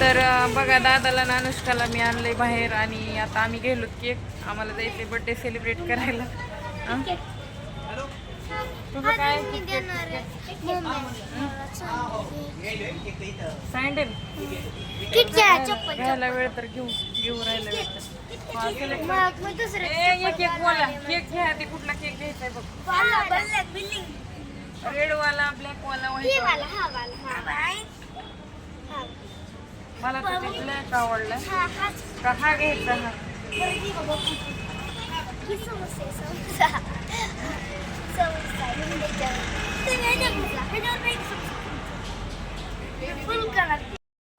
तर बघा दादाला ना अनुष्काला मी आणलंय बाहेर आणि आता आम्ही गेलो केक आम्हाला जायचे बर्थडे सेलिब्रेट करायला. हं? तुझं काय? सँडल घ्यायला वेळ तर घेऊ घेऊ राहिला वेळ तर. हा, बोला. केक घ्या ते कुठला केक घ्यायचा बघ. रेड वाला ब्लॅक वाला व्हाईट वाला मला तर ते ब्लॅक आवडला. का हा हा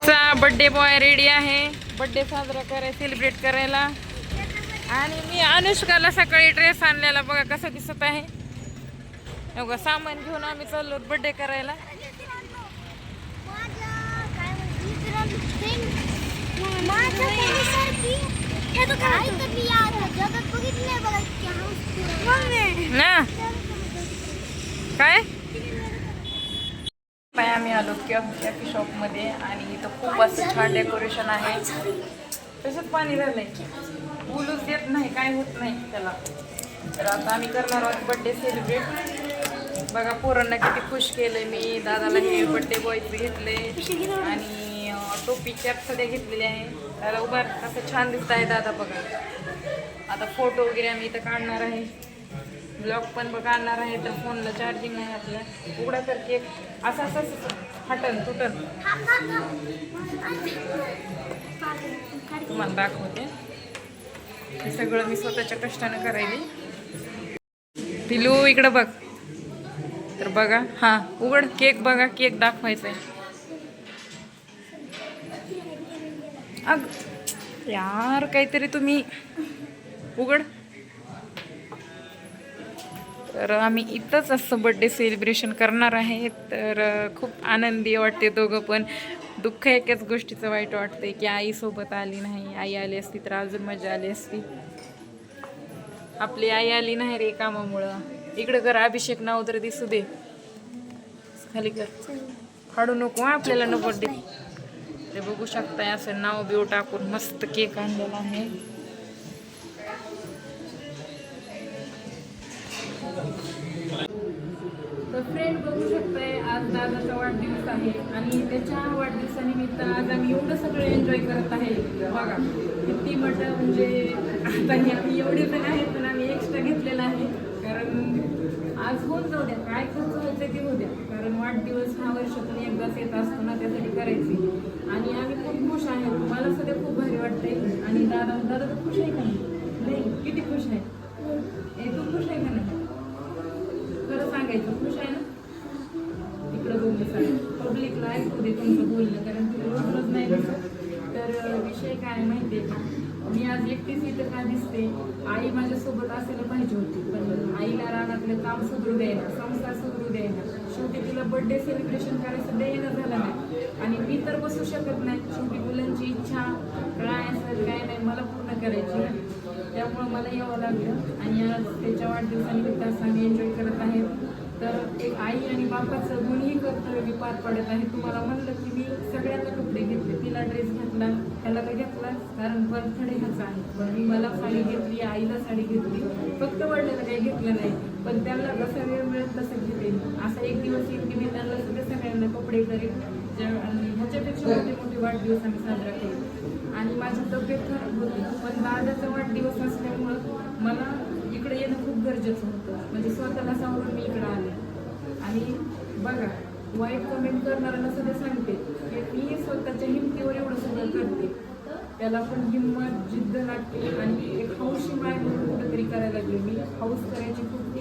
चा बर्थडे बॉय रेडी आहे. बर्थडे साजरा करायला सेलिब्रेट करायला. आणि मी अनुष्काला सकाळी ड्रेस आणलेला. बघा कसं दिसत आहे. बघा सामान घेऊन आम्ही चाललो बर्थडे करायला. ना. काय? बाय आम्ही आलो कॅफे शॉपमध्ये आणि इथं खूप असं छान डेकोरेशन आहे. तसंच पाणी झालंय. बोलूच देत नाही काय होत नाही त्याला. तर आता आम्ही करणार आहोत बड्डे सेलिब्रेट बघा पोरांना किती खुश केलंय मी. दादाला हे बड्डे बॉईज घेतले आणि टोपी कॅप सध्या घेतलेली आहे. त्याला उभा असं छान दिसत आहे दादा बघा. आता फोटो वगैरे आम्ही इथं काढणार आहे. ब्लॉग पण बघ आणणार आहे. तर फोनला चार्जिंग नाही आपल्या उघडा तर केक असं असं असं. हटन तुटन. तुम्हाला दाखवते. हे सगळं मी स्वतःच्या कष्टानं करायली. पिलू इकडं बघ. तर बघा हा उघड केक बघा केक दाखवायचा आहे अग यार काहीतरी तुम्ही उघड. तर आम्ही इथंच असं बड्डे सेलिब्रेशन करणार आहे. तर खूप आनंदी वाटते दोघं पण. दुःख एकाच गोष्टीचं वाईट वाटते की आईसोबत आली नाही. आई आली असती तर अजून मजा आली असती. आपली आई आली नाही रे कामामुळं. इकडं कर अभिषेक नाव तर दिसू दे. खाली कर. फाडू नको आपल्याला नको दे ते बघू शकताय असं नाव बिव टाकून मस्त केक आणलेला आहे. तर फ्रेंड बघू शकताय आज दादाचा वाढदिवस आहे. आणि त्याच्या वाढदिवसानिमित्त आज आम्ही एवढं सगळं एन्जॉय करत आहे. बघा किती मोठं म्हणजे आता आम्ही एवढे पण आहेत पण आम्ही एक्स्ट्रा घेतलेला आहे. कारण आज होऊन जाऊ द्या. काय खर्च व्हायचं ते होऊ द्या. कारण वाढदिवस हा वर्षातून एकदाच येत असतो ना त्यासाठी करायची. आणि आम्ही खूप खुश आहे. मला सध्या खूप भारी वाटते आणि दादा दादा तर खुश आहे का नाही? नाही किती खुश आहे? हे तू खुश आहे का नाही? खरं सांगायचं खुश आहे ना? इकडं बोललं पब्लिकला ऐकू दे तुमचं बोलणं कारण तुम्ही रोज रोज नाही तर विषय काय माहिती आहे का? मी आज एकटीच इथं का दिसते? आई माझ्यासोबत असायला पाहिजे होती पण आईला रानातलं काम सुधरू द्यायला संसार सुधरू द्यायला. शेवटी तिला बर्थडे सेलिब्रेशन करायचं द्यायला झालं नाही. आणि मी तर बसू शकत नाही. शेवटी मुलांची इच्छा काय असेल काय नाही मला पूर्ण करायची त्यामुळं मला यावं लागलं. आणि आज त्याच्या वाढदिवसानिमित्त आम्ही एन्जॉय करत आहेत. तर एक आई आणि बापाचं दोन्ही कर्तव्य मी पार पडत आहे. तुम्हाला म्हणलं की मी सगळ्यांना कपडे घेतले. तिला ड्रेस घातला त्याला तर घेतलाच कारण बर्थडे ह्याचा आहे. पण मी मला साडी घेतली आईला साडी घेतली. फक्त वडिलांना काही घेतलं नाही. पण त्यांना जसा वेळ मिळेल तसं घेते. असा एक दिवस येईल की मी त्यांना सगळ्या सगळ्यांना कपडे करेन. ज्या- आणि मोठे मोठे वाढदिवस आम्ही साजरा केले. आणि माझी तब्येत खराब होती पण दादाचा वाढदिवस असल्यामुळं मला इकडे येणं खूप गरजेचं होतं. म्हणजे स्वतःला सावरून मी इकडं आले. आणि बघा वाईट कमेंट करणाऱ्यांना सुद्धा सांगते. की मी स्वतःच्या हिमतीवर एवढं सगळं करते. त्याला पण हिंमत जिद्द लागते आणि एक हौशी माय लागले. मी हाऊस करायची खूप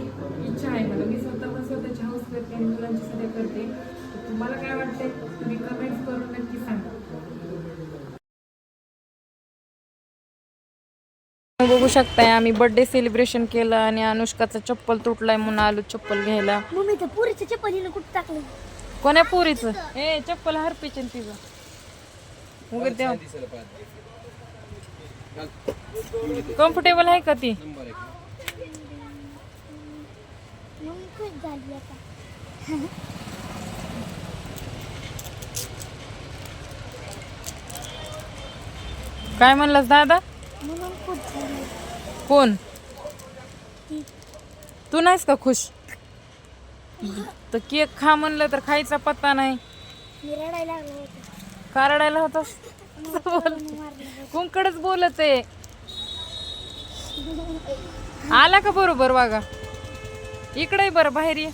इच्छा आहे मला. मी स्वतः पण स्वतःची हाऊस करते आणि मुलांची सुद्धा करते. तर तुम्हाला काय वाटतंय? तुम्ही कमेंट्स करून नक्की सांगा. बघू शकताय आम्ही बर्थडे सेलिब्रेशन केलं आणि अनुष्काचा चप्पल तुटलाय म्हणून आलो चप्पल घ्यायला. मम्मी तर पुरीच्या चपातीनं कुठं टाकलं? कोण्या पोरीचं? ए चप्पल हरपीचे तिचं. कम्फर्टेबल आहे का ती? झाली आता. काय म्हणलास दादा? म्हणून खुश झाली. कोण? ती. तू नाहीस का खुश? तर केक खा म्हणलं तर खायचा पत्ता नाही. मी रडायला लागलो होतो. का रडायला होतास मारलं कोणकडेच बोलत आहे. आला का बरोबर वागा इकडे बरं बाहेर ये.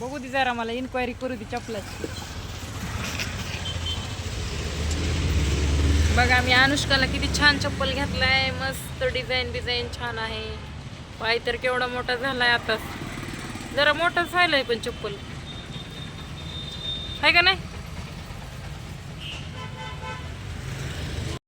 बघू दे जरा मला इन्क्वायरी करू दे चपलाची. बघा मी अनुष्काला किती छान चप्पल घेतलाय. मस्त डिझाईन डिझाईन छान आहे. पाय तर केवढा मोठा झालाय आताच जरा मोठाच व्हायलाय पण चप्पल. आहे का नाही?